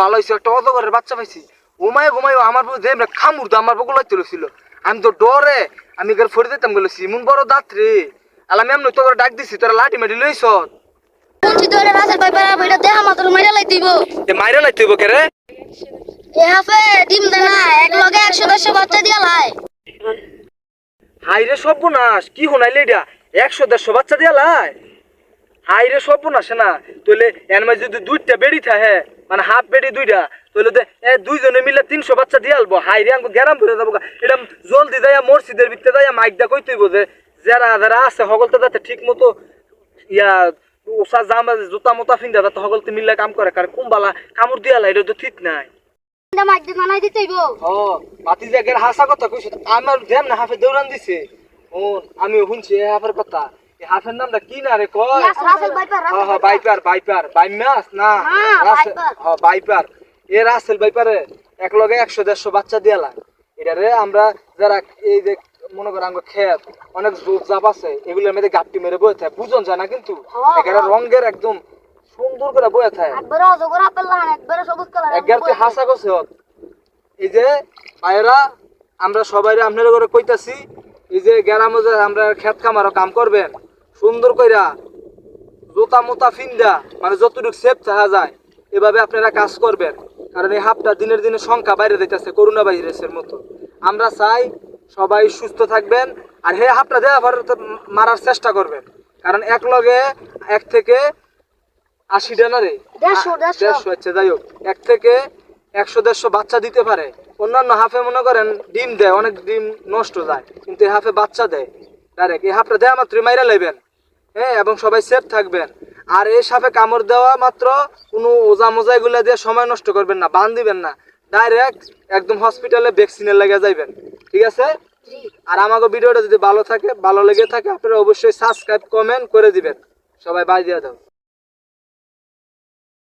ভালো হয়েছে একটা অজগরের বাচ্চা পাইছি। ঘুমায় ঘুমায় আমার যে খামুর তো আমার বগুলাই তুলেছিল আমি তো ডরে আমি গেল ফরি দিতাম গেলেছি এমন বড় দাঁত রে আলা আমি এমন তোর ডাক দিছি তোরা লাঠি মাটি লইছ। শুনছি তো রাসেল ভাই পারা এটা দেহা মাত্র মাইরা লাই দিব এ মাইরা লাই তুই বকে রে? এ হাফে ডিম দে না এক লগে একশো দেড়শো বাচ্চা দিয়া লাই। হাই রে সর্বনাশ কি হোনাইলে এটা? একশো দেড়শো বাচ্চা দিয়া লাই। হাই রে সর্বনাশ না। তাহলে এর মাঝে যদি দুইটা বেড়ি থাকে মানে হাফ বেড়ি দুইটা তাহলে তো এ দুইজনে মিলে তিনশো বাচ্চা দিয়ে আলবো। হাই রে আঙ্গু গ্যারাম ভরে যাব এটা জলদি যাইয়া মসজিদের ভিতরে যাইয়া মাইক দা কই তুইব যে যারা যারা আছে সকলতে যাতে ঠিক মতো ইয়া ওসা জামা জুতা মোতা ফিন্দা যাতে সকলতে মিলে কাম করে। কারণ কুম্বালা কামড় দিয়া লাই এটা তো ঠিক নাই। আমার দেন না হাফে দৌড়ান দিছে। ও আমি শুনছি এ হাফের কথা। হাফের নামটা কি না রে কয়? হ্যাঁ হ্যাঁ বাইপার। বাইপার বাইমাস না হ্যাঁ, বাইপার। এ রাসেল বাইপারে এক লগে একশো দেড়শো বাচ্চা রে আমরা যারা এই যে মনে করো আমরা খেত অনেক জাপ আছে এগুলোর মধ্যে গাপটি মেরে বয়ে থাকে বুঝন যায় না কিন্তু? একেবারে রঙের একদম সুন্দর করে বয়ে থাকে। একবারে তুই হাসা হত। এই যে ভাইরা আমরা সবাই আপনার করে কইতাছি এই যে গ্রামে আমরা খেত খামারও কাম করবেন সুন্দর কইরা জোতা মোতা ফিন্দা মানে যতটুকু সেফ চাহা যায় এভাবে আপনারা কাজ করবেন। কারণ এই হাফটা দিনের দিনে সংখ্যা বাইরে দিতেছে করোনা ভাইরাসের মতো। আমরা চাই সবাই সুস্থ থাকবেন আর হে হাফটা দেওয়া মারার চেষ্টা করবেন। কারণ এক লগে এক থেকে আশি ডানারে দেড়শো, আচ্ছা যাই হোক। এক থেকে একশো দেড়শো বাচ্চা দিতে পারে। অন্যান্য হাফে মনে করেন ডিম দেয় অনেক ডিম নষ্ট যায় কিন্তু এই হাফে বাচ্চা দেয়। ডাইরেক্ট এই হাফটা দেওয়া মাত্র মাইরা লেবেন হ্যাঁ এবং সবাই সেফ থাকবেন। আর এই সাপে কামড় দেওয়া মাত্র কোনো ওজা মোজা এগুলা দিয়ে সময় নষ্ট করবেন না বান দিবেন না। ডাইরেক্ট একদম হসপিটালে ভ্যাকসিনের লেগে যাইবেন। ঠিক আছে? আর আমাকে ভিডিওটা যদি ভালো থাকে ভালো লেগে থাকে আপনারা অবশ্যই সাবস্ক্রাইব কমেন্ট করে দিবেন। সবাই বাই দিয়ে দাও।